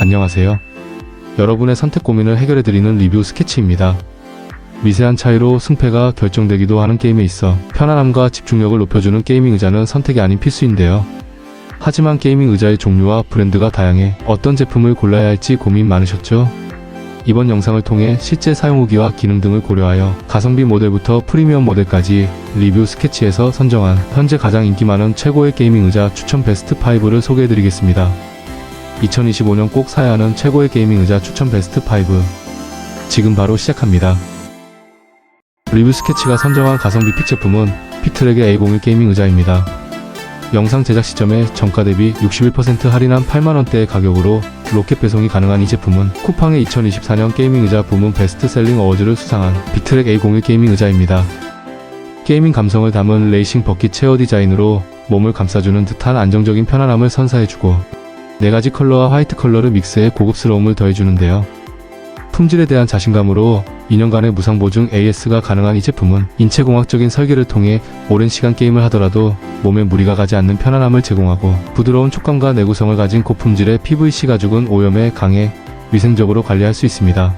안녕하세요. 여러분의 선택 고민을 해결해드리는 리뷰 스케치입니다. 미세한 차이로 승패가 결정되기도 하는 게임에 있어 편안함과 집중력을 높여주는 게이밍 의자는 선택이 아닌 필수인데요. 하지만 게이밍 의자의 종류와 브랜드가 다양해 어떤 제품을 골라야 할지 고민 많으셨죠? 이번 영상을 통해 실제 사용 후기와 기능 등을 고려하여 가성비 모델부터 프리미엄 모델까지 리뷰 스케치에서 선정한 현재 가장 인기 많은 최고의 게이밍 의자 추천 베스트 5를 소개해드리겠습니다. 2025년 꼭 사야 하는 최고의 게이밍 의자 추천 베스트 5. 지금 바로 시작합니다. 리뷰 스케치가 선정한 가성비 픽 제품은 픽트랙의 A01 게이밍 의자입니다. 영상 제작 시점에 정가 대비 61% 할인한 8만원대의 가격으로 로켓 배송이 가능한 이 제품은 쿠팡의 2024년 게이밍 의자 부문 베스트셀링 어워즈를 수상한 빅트랙 A01 게이밍 의자입니다. 게이밍 감성을 담은 레이싱 버킷 체어 디자인으로 몸을 감싸주는 듯한 안정적인 편안함을 선사해주고 네 가지 컬러와 화이트 컬러를 믹스해 고급스러움을 더해주는데요. 품질에 대한 자신감으로 2년간의 무상 보증 AS가 가능한 이 제품은 인체공학적인 설계를 통해 오랜 시간 게임을 하더라도 몸에 무리가 가지 않는 편안함을 제공하고 부드러운 촉감과 내구성을 가진 고품질의 PVC 가죽은 오염에 강해 위생적으로 관리할 수 있습니다.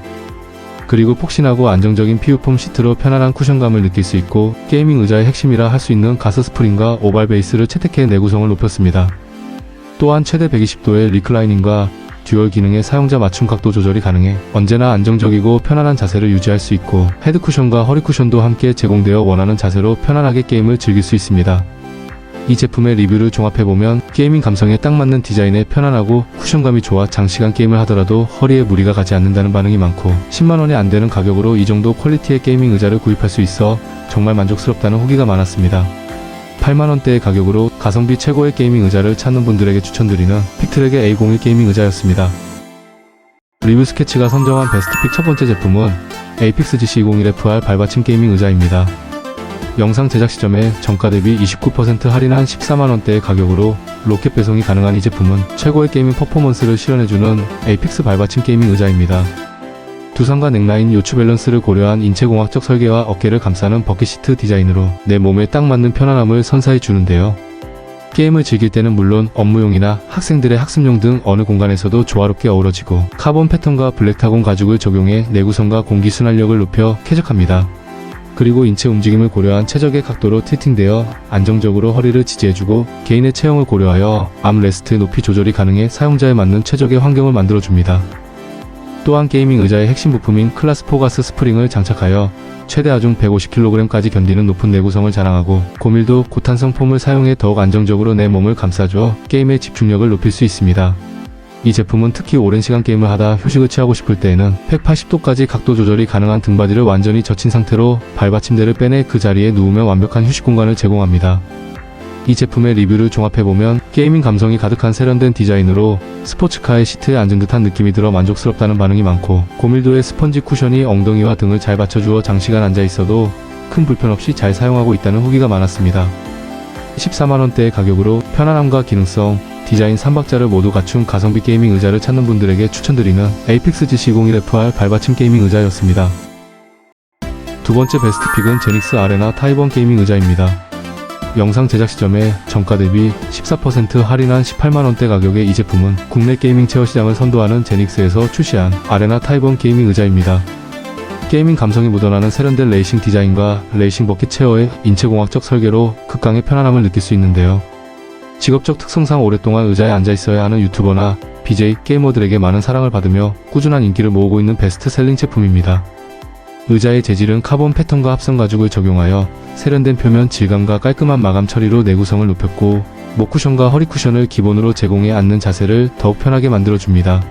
그리고 폭신하고 안정적인 피부폼 시트로 편안한 쿠션감을 느낄 수 있고 게이밍 의자의 핵심이라 할 수 있는 가스 스프링과 오발 베이스를 채택해 내구성을 높였습니다. 또한 최대 120도의 리클라이닝과 듀얼 기능의 사용자 맞춤 각도 조절이 가능해 언제나 안정적이고 편안한 자세를 유지할 수 있고 헤드 쿠션과 허리 쿠션도 함께 제공되어 원하는 자세로 편안하게 게임을 즐길 수 있습니다. 이 제품의 리뷰를 종합해보면 게이밍 감성에 딱 맞는 디자인에 편안하고 쿠션감이 좋아 장시간 게임을 하더라도 허리에 무리가 가지 않는다는 반응이 많고 10만원이 안 되는 가격으로 이 정도 퀄리티의 게이밍 의자를 구입할 수 있어 정말 만족스럽다는 후기가 많았습니다. 8만원대의 가격으로 가성비 최고의 게이밍 의자를 찾는 분들에게 추천드리는 픽트랙의 A01 게이밍 의자였습니다. 리뷰 스케치가 선정한 베스트픽 첫 번째 제품은 에이픽스 GC201FR 발받침 게이밍 의자입니다. 영상 제작 시점에 정가 대비 29% 할인한 14만원대의 가격으로 로켓 배송이 가능한 이 제품은 최고의 게이밍 퍼포먼스를 실현해주는 에이픽스 발받침 게이밍 의자입니다. 두상과 넥라인 요추 밸런스를 고려한 인체공학적 설계와 어깨를 감싸는 버킷시트 디자인으로 내 몸에 딱 맞는 편안함을 선사해 주는데요. 게임을 즐길 때는 물론 업무용이나 학생들의 학습용 등 어느 공간에서도 조화롭게 어우러지고 카본 패턴과 블랙타곤 가죽을 적용해 내구성과 공기 순환력을 높여 쾌적합니다. 그리고 인체 움직임을 고려한 최적의 각도로 tilting되어 안정적으로 허리를 지지해주고 개인의 체형을 고려하여 암레스트 높이 조절이 가능해 사용자에 맞는 최적의 환경을 만들어줍니다. 또한 게이밍 의자의 핵심 부품인 클라스 포가스 스프링을 장착하여 최대 하중 150kg까지 견디는 높은 내구성을 자랑하고 고밀도 고탄성 폼을 사용해 더욱 안정적으로 내 몸을 감싸줘 게임의 집중력을 높일 수 있습니다. 이 제품은 특히 오랜 시간 게임을 하다 휴식을 취하고 싶을 때에는 180도까지 각도 조절이 가능한 등받이를 완전히 젖힌 상태로 발받침대를 빼내 그 자리에 누우면 완벽한 휴식 공간을 제공합니다. 이 제품의 리뷰를 종합해보면 게이밍 감성이 가득한 세련된 디자인으로 스포츠카의 시트에 앉은 듯한 느낌이 들어 만족스럽다는 반응이 많고 고밀도의 스펀지 쿠션이 엉덩이와 등을 잘 받쳐주어 장시간 앉아 있어도 큰 불편 없이 잘 사용하고 있다는 후기가 많았습니다. 14만원대의 가격으로 편안함과 기능성, 디자인 3박자를 모두 갖춘 가성비 게이밍 의자를 찾는 분들에게 추천드리는 에이픽스 GC01FR 발받침 게이밍 의자였습니다. 두 번째 베스트 픽은 제닉스 아레나 타이번 게이밍 의자입니다. 영상 제작 시점에 정가 대비 14% 할인한 18만원대 가격의 이 제품은 국내 게이밍 체어 시장을 선도하는 제닉스에서 출시한 아레나 타이번 게이밍 의자입니다. 게이밍 감성이 묻어나는 세련된 레이싱 디자인과 레이싱 버킷 체어의 인체공학적 설계로 극강의 편안함을 느낄 수 있는데요. 직업적 특성상 오랫동안 의자에 앉아 있어야 하는 유튜버나 BJ 게이머들에게 많은 사랑을 받으며 꾸준한 인기를 모으고 있는 베스트셀링 제품입니다. 의자의 재질은 카본 패턴과 합성 가죽을 적용하여 세련된 표면 질감과 깔끔한 마감 처리로 내구성을 높였고 목 쿠션과 허리 쿠션을 기본으로 제공해 앉는 자세를 더욱 편하게 만들어줍니다.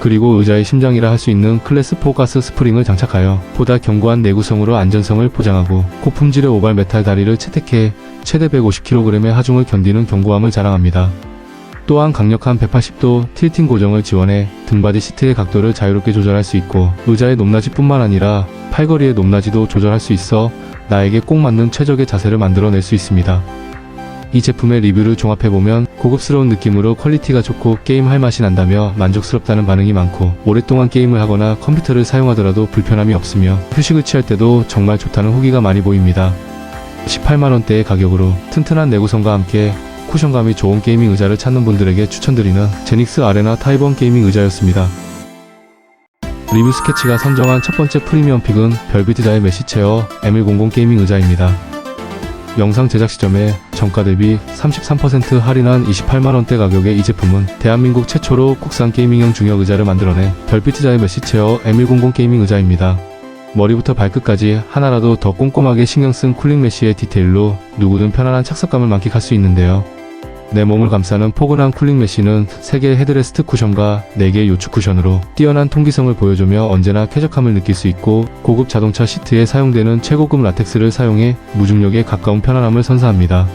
그리고 의자의 심장이라 할 수 있는 클래스 4 가스 스프링을 장착하여 보다 견고한 내구성으로 안전성을 보장하고 고품질의 오발 메탈 다리를 채택해 최대 150kg의 하중을 견디는 견고함을 자랑합니다. 또한 강력한 180도 틸팅 고정을 지원해 등받이 시트의 각도를 자유롭게 조절할 수 있고 의자의 높낮이뿐만 아니라 팔걸이의 높낮이도 조절할 수 있어 나에게 꼭 맞는 최적의 자세를 만들어낼 수 있습니다. 이 제품의 리뷰를 종합해보면 고급스러운 느낌으로 퀄리티가 좋고 게임할 맛이 난다며 만족스럽다는 반응이 많고 오랫동안 게임을 하거나 컴퓨터를 사용하더라도 불편함이 없으며 휴식을 취할 때도 정말 좋다는 후기가 많이 보입니다. 18만원대의 가격으로 튼튼한 내구성과 함께 쿠션감이 좋은 게이밍 의자를 찾는 분들에게 추천드리는 제닉스 아레나 타이번 게이밍 의자였습니다. 리뷰 스케치가 선정한 첫 번째 프리미엄 픽은 별비트자의 메시체어 M100 게이밍 의자입니다. 영상 제작 시점에 정가 대비 33% 할인한 28만원대 가격의 이 제품은 대한민국 최초로 국산 게이밍형 중형 의자를 만들어낸 별비트자의 메시체어 M100 게이밍 의자입니다. 머리부터 발끝까지 하나라도 더 꼼꼼하게 신경 쓴 쿨링 메쉬의 디테일로 누구든 편안한 착석감을 만끽할 수 있는데요. 내 몸을 감싸는 포근한 쿨링 메쉬는 3개의 헤드레스트 쿠션과 4개의 요축 쿠션으로 뛰어난 통기성을 보여주며 언제나 쾌적함을 느낄 수 있고 고급 자동차 시트에 사용되는 최고급 라텍스를 사용해 무중력에 가까운 편안함을 선사합니다.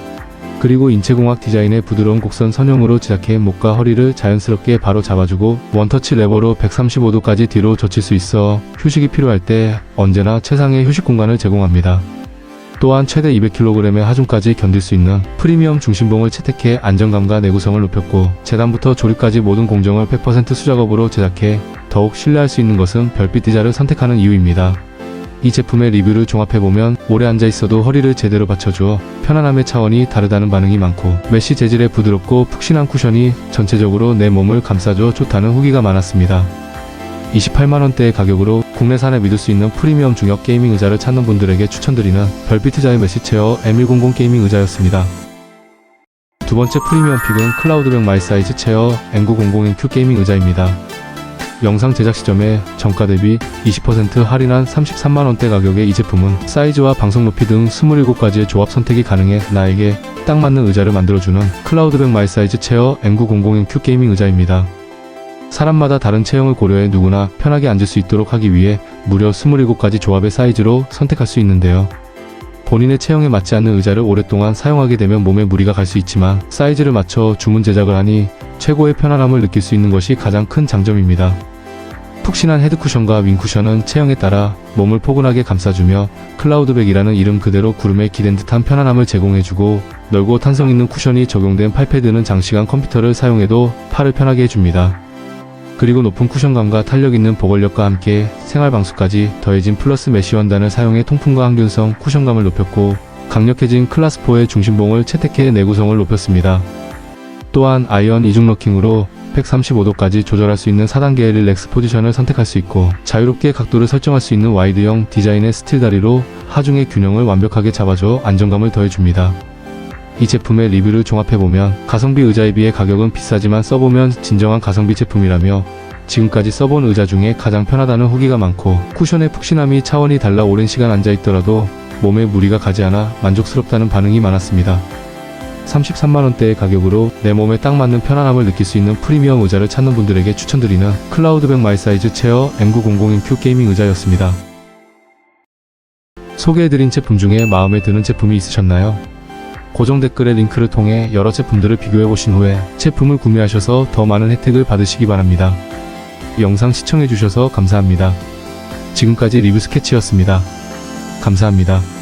그리고 인체공학 디자인의 부드러운 곡선 선형으로 제작해 목과 허리를 자연스럽게 바로 잡아주고 원터치 레버로 135도까지 뒤로 젖힐 수 있어 휴식이 필요할 때 언제나 최상의 휴식 공간을 제공합니다. 또한 최대 200kg의 하중까지 견딜 수 있는 프리미엄 중심봉을 채택해 안정감과 내구성을 높였고 재단부터 조립까지 모든 공정을 100% 수작업으로 제작해 더욱 신뢰할 수 있는 것은 별빛 디자를 선택하는 이유입니다. 이 제품의 리뷰를 종합해보면 오래 앉아있어도 허리를 제대로 받쳐주어 편안함의 차원이 다르다는 반응이 많고 메쉬 재질의 부드럽고 푹신한 쿠션이 전체적으로 내 몸을 감싸줘 좋다는 후기가 많았습니다. 28만원대의 가격으로 국내산에 믿을 수 있는 프리미엄 중역 게이밍 의자를 찾는 분들에게 추천드리는 별비트자의 메시체어 M100 게이밍 의자였습니다. 두 번째 프리미엄 픽은 클라우드백 마이 사이즈 체어 M900NQ 게이밍 의자입니다. 영상 제작 시점에 정가 대비 20% 할인한 33만원대 가격의 이 제품은 사이즈와 방석 높이 등 27가지의 조합 선택이 가능해 나에게 딱 맞는 의자를 만들어주는 클라우드백 마이 사이즈 체어 M900NQ 게이밍 의자입니다. 사람마다 다른 체형을 고려해 누구나 편하게 앉을 수 있도록 하기 위해 무려 27가지 조합의 사이즈로 선택할 수 있는데요. 본인의 체형에 맞지 않는 의자를 오랫동안 사용하게 되면 몸에 무리가 갈 수 있지만 사이즈를 맞춰 주문 제작을 하니 최고의 편안함을 느낄 수 있는 것이 가장 큰 장점입니다. 푹신한 헤드쿠션과 윙쿠션은 체형에 따라 몸을 포근하게 감싸주며 클라우드백이라는 이름 그대로 구름에 기댄 듯한 편안함을 제공해주고 넓고 탄성 있는 쿠션이 적용된 팔패드는 장시간 컴퓨터를 사용해도 팔을 편하게 해줍니다. 그리고 높은 쿠션감과 탄력 있는 보건력과 함께 생활 방수까지 더해진 플러스 메쉬 원단을 사용해 통풍과 항균성, 쿠션감을 높였고 강력해진 클라스4의 중심봉을 채택해 내구성을 높였습니다. 또한 아이언 이중 럭킹으로 135도까지 조절할 수 있는 4단계의 릴렉스 포지션을 선택할 수 있고 자유롭게 각도를 설정할 수 있는 와이드형 디자인의 스틸 다리로 하중의 균형을 완벽하게 잡아줘 안정감을 더해줍니다. 이 제품의 리뷰를 종합해보면 가성비 의자에 비해 가격은 비싸지만 써보면 진정한 가성비 제품이라며 지금까지 써본 의자 중에 가장 편하다는 후기가 많고 쿠션의 푹신함이 차원이 달라 오랜 시간 앉아있더라도 몸에 무리가 가지 않아 만족스럽다는 반응이 많았습니다. 33만원대의 가격으로 내 몸에 딱 맞는 편안함을 느낄 수 있는 프리미엄 의자를 찾는 분들에게 추천드리는 클라우드백 마이 사이즈 체어 M900NQ 게이밍 의자였습니다. 소개해드린 제품 중에 마음에 드는 제품이 있으셨나요? 고정 댓글의 링크를 통해 여러 제품들을 비교해 보신 후에 제품을 구매하셔서 더 많은 혜택을 받으시기 바랍니다. 영상 시청해 주셔서 감사합니다. 지금까지 리뷰 스케치였습니다. 감사합니다.